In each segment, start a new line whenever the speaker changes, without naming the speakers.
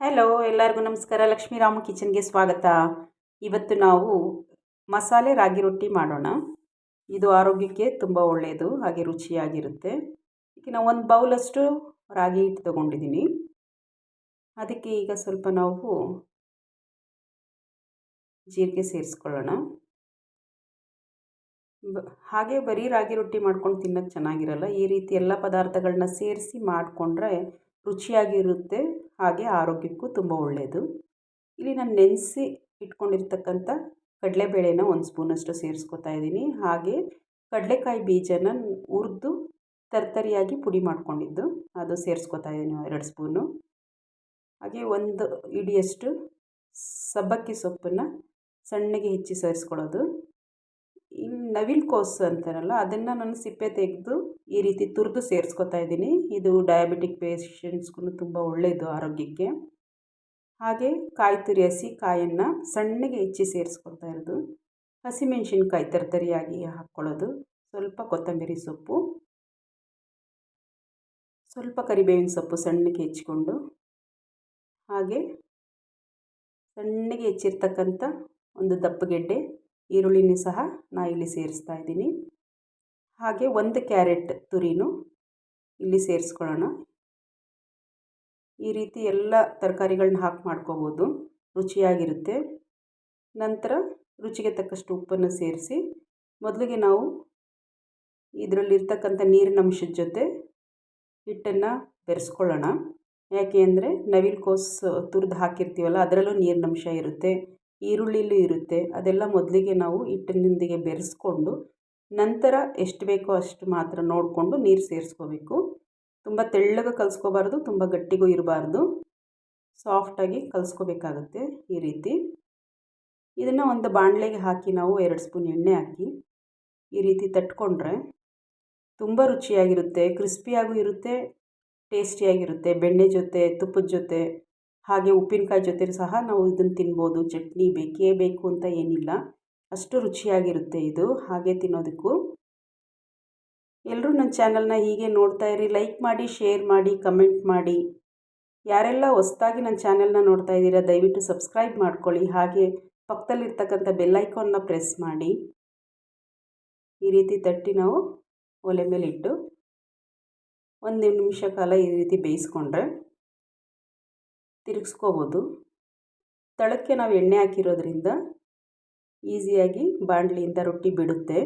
Hello ಎಲ್ಲರಿಗೂ ನಮಸ್ಕಾರ. ಲಕ್ಷ್ಮೀರಾಮ ಕಿಚನ್ಗೆ ಸ್ವಾಗತ. ಇವತ್ತು ನಾವು ಮಸಾಲೆ ರಾಗಿ ರೊಟ್ಟಿ ಮಾಡೋಣ. ಇದು ಆರೋಗ್ಯಕ್ಕೆ ತುಂಬ ಒಳ್ಳೆಯದು ಹಾಗೆ ರುಚಿಯಾಗಿರುತ್ತೆ. ಈಗ ನಾವು ಒಂದು ಬೌಲಷ್ಟು ರಾಗಿ ಹಿಟ್ಟು ತೊಗೊಂಡಿದ್ದೀನಿ ಅದಕ್ಕೆ ಈಗ ಸ್ವಲ್ಪ ನಾವು ಜೀರಿಗೆ ಸೇರಿಸ್ಕೊಳ್ಳೋಣ. ಬ, ಹಾಗೆ ಬರೀ ರಾಗಿ ರೊಟ್ಟಿ ಮಾಡ್ಕೊಂಡು ತಿನ್ನೋಕ್ಕೆ ಚೆನ್ನಾಗಿರಲ್ಲ. ಈ ರೀತಿ ಎಲ್ಲ ಪದಾರ್ಥಗಳನ್ನ ಸೇರಿಸಿ ಮಾಡಿಕೊಂಡ್ರೆ ರುಚಿಯಾಗಿರುತ್ತೆ, ಹಾಗೆ ಆರೋಗ್ಯಕ್ಕೂ ತುಂಬ ಒಳ್ಳೆಯದು ಇಲ್ಲಿ ನಾನು ನೆನೆಸಿ ಇಟ್ಕೊಂಡಿರ್ತಕ್ಕಂಥ ಕಡಲೆಬೇಳೆನ ಒಂದು ಸ್ಪೂನಷ್ಟು ಸೇರಿಸ್ಕೊತಾ ಇದ್ದೀನಿ. ಹಾಗೆ ಕಡಲೆಕಾಯಿ ಬೀಜನ ಹುರಿದು ತರ್ತರಿಯಾಗಿ ಪುಡಿ ಮಾಡ್ಕೊಂಡಿದ್ದು. ಅದು ಸೇರಿಸ್ಕೊತಾ ಇದ್ದೀನಿ ಎರಡು ಸ್ಪೂನು. ಹಾಗೆ ಒಂದು ಇಡಿಯಷ್ಟು ಸಬ್ಬಕ್ಕಿ ಸೊಪ್ಪನ್ನು ಸಣ್ಣಗೆ ಹೆಚ್ಚಿ ಸೇರಿಸ್ಕೊಳ್ಳೋದು. ಇನ್ನು ನವಿಲು ಕೋಸು ಅಂತಾರಲ್ಲ, ಅದನ್ನು ನಾನು ಸಿಪ್ಪೆ ತೆಗೆದು ಈ ರೀತಿ ತುರಿದು ಸೇರಿಸ್ಕೊತಾ ಇದ್ದೀನಿ. ಇದು ಡಯಾಬಿಟಿಕ್ ಪೇಷಂಟ್ಸ್ಗೂ ತುಂಬ ಒಳ್ಳೆಯದು ಆರೋಗ್ಯಕ್ಕೆ. ಹಾಗೆ ಕಾಯಿ ತುರಿ ಹಸಿ ಕಾಯನ್ನು ಸಣ್ಣಗೆ ಹೆಚ್ಚಿ ಸೇರಿಸ್ಕೊಳ್ತಾ ಇರೋದು. ಹಸಿಮೆಣ್ಸಿನ್ಕಾಯಿ ತರತರಿಯಾಗಿ ಹಾಕ್ಕೊಳ್ಳೋದು. ಸ್ವಲ್ಪ ಕೊತ್ತಂಬರಿ ಸೊಪ್ಪು. ಸ್ವಲ್ಪ ಕರಿಬೇವಿನ ಸೊಪ್ಪು ಸಣ್ಣಗೆ ಹೆಚ್ಚಿಕೊಂಡು. ಹಾಗೆ ಸಣ್ಣಗೆ ಹೆಚ್ಚಿರ್ತಕ್ಕಂಥ ಒಂದು ದಪ್ಪಗೆಡ್ಡೆ ಈರುಳ್ಳಿನೂ ಸಹ ನಾ ಇಲ್ಲಿ ಸೇರಿಸ್ತಾ ಇದ್ದೀನಿ. ಹಾಗೆ ಒಂದು ಕ್ಯಾರೆಟ್ ತುರಿನು ಇಲ್ಲಿ ಸೇರಿಸ್ಕೊಳ್ಳೋಣ. ಈ ರೀತಿ ಎಲ್ಲ ತರಕಾರಿಗಳನ್ನ ಹಾಕಿ ಮಾಡ್ಕೋಬೋದು. ರುಚಿಯಾಗಿರುತ್ತೆ. ನಂತರ ರುಚಿಗೆ ತಕ್ಕಷ್ಟು ಉಪ್ಪನ್ನು ಸೇರಿಸಿ, ಮೊದಲಿಗೆ ನಾವು ಇದರಲ್ಲಿರ್ತಕ್ಕಂಥ ನೀರಿನ ಅಂಶದ ಜೊತೆ ಹಿಟ್ಟನ್ನು ಬೆರೆಸ್ಕೊಳ್ಳೋಣ. ಯಾಕೆ ಅಂದರೆ ನವಿಲು ಕೋಸು ತುರಿದು ಹಾಕಿರ್ತೀವಲ್ಲ, ಅದರಲ್ಲೂ ನೀರಿನ ಅಂಶ ಇರುತ್ತೆ. ಈರುಳ್ಳಿಲೂ ಇರುತ್ತೆ. ಅದೆಲ್ಲ ಮೊದಲಿಗೆ ನಾವು ಹಿಟ್ಟಿನೊಂದಿಗೆ ಬೆರೆಸ್ಕೊಂಡು, ನಂತರ ಎಷ್ಟು ಬೇಕೋ ಅಷ್ಟು ಮಾತ್ರ ನೋಡಿಕೊಂಡು ನೀರು ಸೇರಿಸ್ಕೋಬೇಕು. ತುಂಬ ತೆಳ್ಳಗೆ ಕಲಿಸ್ಕೋಬಾರ್ದು, ತುಂಬ ಗಟ್ಟಿಗೂ ಇರಬಾರ್ದು. ಸಾಫ್ಟಾಗಿ ಕಲಿಸ್ಕೋಬೇಕಾಗುತ್ತೆ ಈ ರೀತಿ. ಇದನ್ನು ಒಂದು ಬಾಣಲೆಗೆ ಹಾಕಿ ನಾವು ಎರಡು ಸ್ಪೂನ್ ಎಣ್ಣೆ ಹಾಕಿ ಈ ರೀತಿ ತಟ್ಕೊಂಡ್ರೆ ತುಂಬ ರುಚಿಯಾಗಿರುತ್ತೆ, ಕ್ರಿಸ್ಪಿಯಾಗೂ ಇರುತ್ತೆ, ಟೇಸ್ಟಿಯಾಗಿರುತ್ತೆ, ಬೆಣ್ಣೆ ಜೊತೆ, ತುಪ್ಪದ ಜೊತೆ. ಹಾಗೆ ಉಪ್ಪಿನಕಾಯಿ ಜೊತೆ ಸಹ ನಾವು ಇದನ್ನು ತಿನ್ಬೋದು. ಚಟ್ನಿ ಬೇಕೇ ಬೇಕು ಅಂತ ಏನಿಲ್ಲ. ಅಷ್ಟು ರುಚಿಯಾಗಿರುತ್ತೆ ಇದು. ಹಾಗೆ ತಿನ್ನೋದಕ್ಕೂ. ಎಲ್ಲರೂ ನನ್ನ ಚಾನಲ್ನ ಹೀಗೆ ನೋಡ್ತಾ ಇರಿ. ಲೈಕ್ ಮಾಡಿ, ಶೇರ್ ಮಾಡಿ, ಕಮೆಂಟ್ ಮಾಡಿ. ಯಾರೆಲ್ಲ ಹೊಸ್ದಾಗಿ ನನ್ನ ಚಾನಲ್ನ ನೋಡ್ತಾ ಇದ್ದೀರಾ, ದಯವಿಟ್ಟು ಸಬ್ಸ್ಕ್ರೈಬ್ ಮಾಡ್ಕೊಳ್ಳಿ. ಹಾಗೆ ಪಕ್ಕದಲ್ಲಿರ್ತಕ್ಕಂಥ ಬೆಲ್ಲೈಕಾನ್ನ ಪ್ರೆಸ್ ಮಾಡಿ. ಈ ರೀತಿ ತಟ್ಟಿ ನಾವು ಒಲೆ ಮೇಲೆ ಇಟ್ಟು ಒಂದು ನಿಮಿಷ ಕಾಲ ಈ ರೀತಿ ಬೇಯಿಸ್ಕೊಂಡ್ರೆ ತಿರುಗಿಸ್ಕೋಬೋದು. ತಳಕ್ಕೆ ನಾವು ಎಣ್ಣೆ ಹಾಕಿರೋದ್ರಿಂದ ಈಸಿಯಾಗಿ ಬಾಣಲಿಯಿಂದ ರೊಟ್ಟಿ ಬಿಡುತ್ತೆ.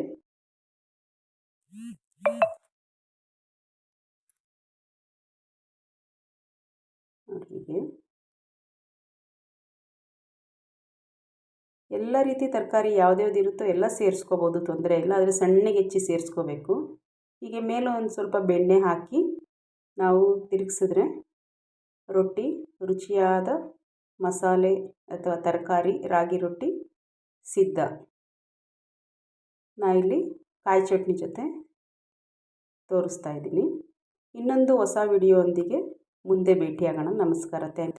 ಎಲ್ಲ ರೀತಿ ತರಕಾರಿ ಯಾವ್ದ್ಯಾವ್ದು ಇರುತ್ತೋ ಎಲ್ಲ ಸೇರಿಸ್ಕೋಬೋದು ತೊಂದರೆ ಇಲ್ಲ. ಆದರೆ ಸಣ್ಣಗೆ ಹೆಚ್ಚಿ ಸೇರಿಸ್ಕೋಬೇಕು. ಹೀಗೆ ಮೇಲೆ ಒಂದು ಸ್ವಲ್ಪ ಬೆಣ್ಣೆ ಹಾಕಿ ನಾವು ತಿರುಗಿಸಿದ್ರೆ ರೊಟ್ಟಿ, ರುಚಿಯಾದ ಮಸಾಲೆ ಅಥವಾ ತರಕಾರಿ, ರಾಗಿ ರೊಟ್ಟಿ, ಸಿದ್ಧ. ನಾ ಇಲ್ಲಿ ಕಾಯಿ ಚಟ್ನಿ ಜೊತೆ ತೋರಿಸ್ತಾ ಇದ್ದೀನಿ. ಇನ್ನೊಂದು ಹೊಸ ವಿಡಿಯೋ ಒಂದಿಗೆ ಮುಂದೆ ಭೇಟಿಯಾಗೋಣ. ನಮಸ್ಕಾರ. ಥ್ಯಾಂಕ್